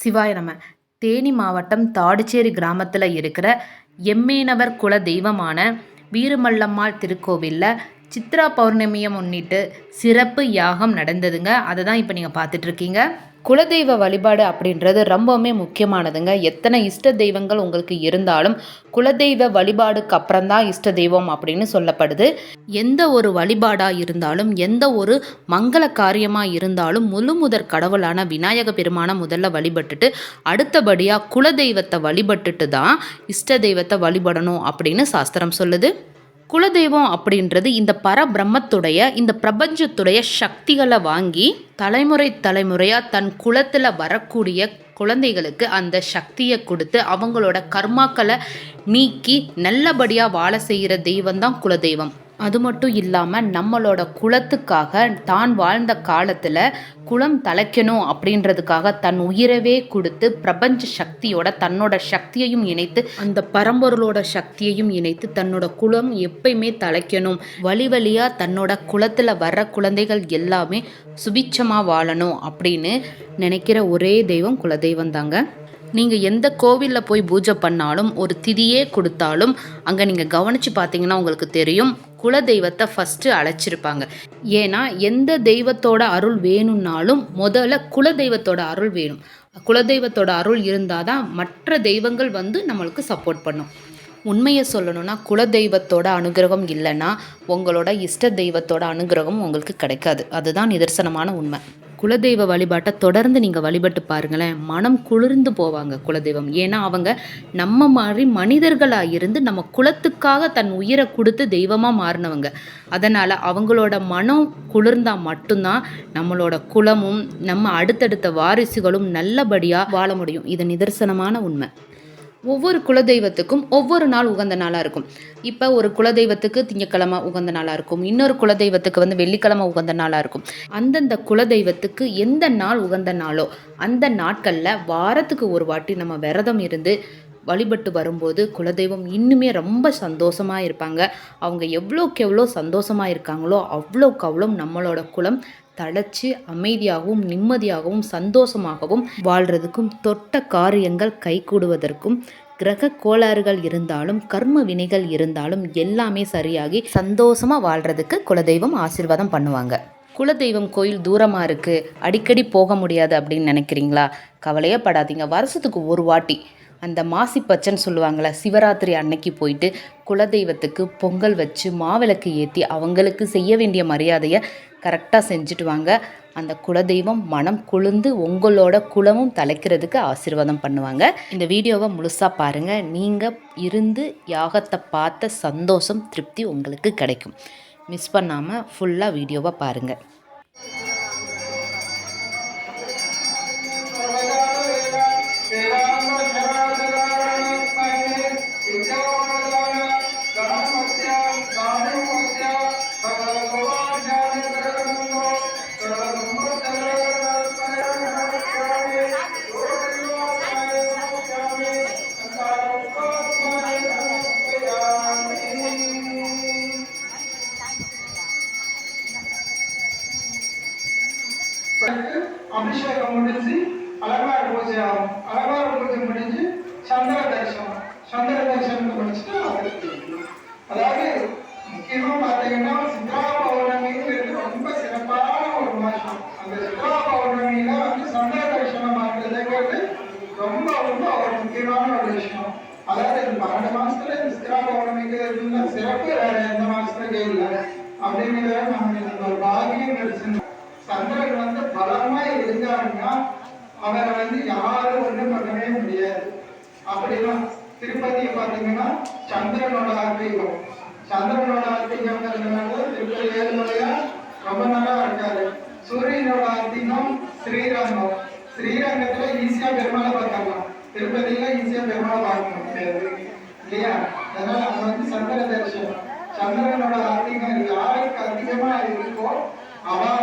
சிவாய நம்ம தேனி மாவட்டம் தாடிச்சேரி கிராமத்தில் இருக்கிற எம்மேனவர் குல தெய்வமான வீரமல்லம்மாள் திருக்கோவிலில் சித்ரா பௌர்ணமியை முன்னிட்டு சிறப்பு யாகம் நடந்ததுங்க. அதை தான் இப்போ நீங்கள் பார்த்துட்ருக்கீங்க குலதெய்வ வழிபாடு அப்படின்றது ரொம்பவுமே முக்கியமானதுங்க. எத்தனை இஷ்ட தெய்வங்கள் உங்களுக்கு இருந்தாலும் குலதெய்வ வழிபாடுக்கு அப்புறம்தான் இஷ்ட தெய்வம் அப்படின்னு சொல்லப்படுது. எந்த ஒரு வழிபாடாக இருந்தாலும் எந்த ஒரு மங்கள காரியமாக இருந்தாலும் முழு முதற் கடவுளான விநாயக பெருமானை முதல்ல வழிபட்டுட்டு அடுத்தபடியாக குலதெய்வத்தை வழிபட்டுட்டு தான் இஷ்ட தெய்வத்தை வழிபடணும் அப்படின்னு சாஸ்திரம் சொல்லுது. குலதெய்வம் அப்படின்றது இந்த பரபிரம்மத்துடைய இந்த பிரபஞ்சத்துடைய சக்திகளை வாங்கி தலைமுறை தலைமுறையாக தன் குலத்தில் வரக்கூடிய குழந்தைகளுக்கு அந்த சக்தியை கொடுத்து அவங்களோட கர்மாக்களை நீக்கி நல்லபடியாக வாழ செய்கிற தெய்வம் தான் குலதெய்வம். அது மட்டும் இல்லாமல் நம்மளோட குலத்துக்காக தான் வாழ்ந்த காலத்தில் குலம் தலைக்கணும் அப்படின்றதுக்காக தன் உயிரவே கொடுத்து பிரபஞ்ச சக்தியோட தன்னோட சக்தியையும் இணைத்து அந்த பரம்பொருளோட சக்தியையும் இணைத்து தன்னோட குலம் எப்பயுமே தலைக்கணும். வழி வழியாக தன்னோட குலத்தில் வர்ற குழந்தைகள் எல்லாமே சுபிச்சமாக வாழணும் அப்படின்னு நினைக்கிற ஒரே தெய்வம் குலதெய்வம் தாங்க நீங்கள் எந்த கோவிலில் போய் பூஜை பண்ணாலும் ஒரு திதியே கொடுத்தாலும் அங்கே நீங்கள் கவனித்து பார்த்தீங்கன்னா உங்களுக்கு தெரியும் குல தெய்வத்தை ஃபஸ்ட்டு அழைச்சிருப்பாங்க. ஏன்னா எந்த தெய்வத்தோட அருள் வேணும்னாலும் முதல்ல குல தெய்வத்தோட அருள் வேணும். குலதெய்வத்தோட அருள் இருந்தால் தான் மற்ற தெய்வங்கள் வந்து நம்மளுக்கு சப்போர்ட் பண்ணும். உண்மையை சொல்லணும்னா குலதெய்வத்தோட அனுகிரகம் இல்லைன்னா உங்களோட இஷ்ட தெய்வத்தோட அனுகிரகம் உங்களுக்கு கிடைக்காது. அதுதான் நிதர்சனமான உண்மை. குலதெய்வ வழிபாட்டை தொடர்ந்து நீங்கள் வழிபட்டு பாருங்களேன். மனம் குளிர்ந்து போவாங்க குலதெய்வம். ஏன்னா அவங்க நம்ம மாதிரி மனிதர்களாக இருந்து நம்ம குலத்துக்காக தன் உயிரை கொடுத்து தெய்வமாக மாறினவங்க. அதனால் அவங்களோட மனம் குளிர்ந்தால் மட்டும்தான் நம்மளோட குலமும் நம்ம அடுத்தடுத்த வாரிசுகளும் நல்லபடியாக வாழ முடியும். இது நிதர்சனமான உண்மை. ஒவ்வொரு குலதெய்வத்துக்கும் ஒவ்வொரு நாள் உகந்த நாளாக இருக்கும். இப்போ ஒரு குலதெய்வத்துக்கு திங்கக்கிழமை உகந்த நாளாக இருக்கும். இன்னொரு குலதெய்வத்துக்கு வந்து வெள்ளிக்கிழமை உகந்த நாளாக இருக்கும். அந்தந்த குலதெய்வத்துக்கு எந்த நாள் உகந்த நாளோ அந்த நாட்களில் வாரத்துக்கு ஒரு வாட்டி நம்ம விரதம் இருந்து வழிபட்டு வரும்போது குலதெய்வம் இன்னுமே ரொம்ப சந்தோஷமாக இருப்பாங்க. அவங்க எவ்வளோக்கு எவ்வளோ சந்தோஷமாக இருக்காங்களோ அவ்வளோக்கு அவ்வளோ நம்மளோட குலம் தழைச்சி அமைதியாகவும் நிம்மதியாகவும் சந்தோஷமாகவும் வாழ்கிறதுக்கும் தொட்ட காரியங்கள் கைகூடுவதற்கும் கிரக கோளாறுகள் இருந்தாலும் கர்ம வினைகள் இருந்தாலும் எல்லாமே சரியாகி சந்தோஷமாக வாழ்கிறதுக்கு குலதெய்வம் ஆசீர்வாதம் பண்ணுவாங்க. குலதெய்வம் கோயில் தூரமாக இருக்குது அடிக்கடி போக முடியாது அப்படின்னு நினைக்கிறீங்களா? கவலையே படாதீங்க வருஷத்துக்கு ஒரு வாட்டி அந்த மாசி பச்சைன்னு சொல்லுவாங்களே சிவராத்திரி அன்னைக்கு போயிட்டு குலதெய்வத்துக்கு பொங்கல் வச்சு மாவிளக்கு ஏற்றி அவங்களுக்கு செய்ய வேண்டிய மரியாதையை கரெக்டாக செஞ்சுட்டு வாங்க. அந்த குலதெய்வம் மனம் குளிர்ந்து உங்களோட குலமும் தலைக்கிறதுக்கு ஆசீர்வாதம் பண்ணுவாங்க. இந்த வீடியோவை முழுசாக பாருங்கள் நீங்கள் இருந்து யாகத்தை பார்த்த சந்தோஷம் திருப்தி உங்களுக்கு கிடைக்கும். மிஸ் பண்ணாமல் ஃபுல்லாக வீடியோவை பாருங்கள் பௌர்ணமியில வந்து சந்திர விஷயமா ஆகுறதுங்கிறது ரொம்ப ரொம்ப ஒரு முக்கியமான ஒரு விஷயம். அதாவது இந்த பன்னெண்டு மாசத்துல இந்த சித்ரா பௌர்ணமிக்கு சிறப்பு வேற எந்த மாசத்துலயே இல்லை. அப்படிங்கிறத நமக்கு ஒரு பாகியம் சந்திரன் வந்து பலமா இருந்தாருன்னா அவரை வந்து யாரும் ஒண்ணு பண்ணவே முடியாது. அப்படின்னா திருப்பதிய பாத்தீங்கன்னா சந்திரனோட ஆத்மீகம் சந்திரனோட ஆத்மீகம்ங்கிறதுனால திருப்பதி ஏழுமலையா ரொம்ப நல்லா இருக்காரு. சூரியனோட ஆத்மீகம் ஸ்ரீரங்கம் ஸ்ரீரங்கத்துல ஈஸியா பெருமாளை பார்க்கலாம். திருப்பதியில ஈஸியா பெருமாளை பார்க்க முடியாது இல்லையா? அதனால அங்க வந்து சந்திர தரிசனம். சந்திரனோட ஆத்மீகம் யாருக்கு அதிகமா இருக்கோ அவன்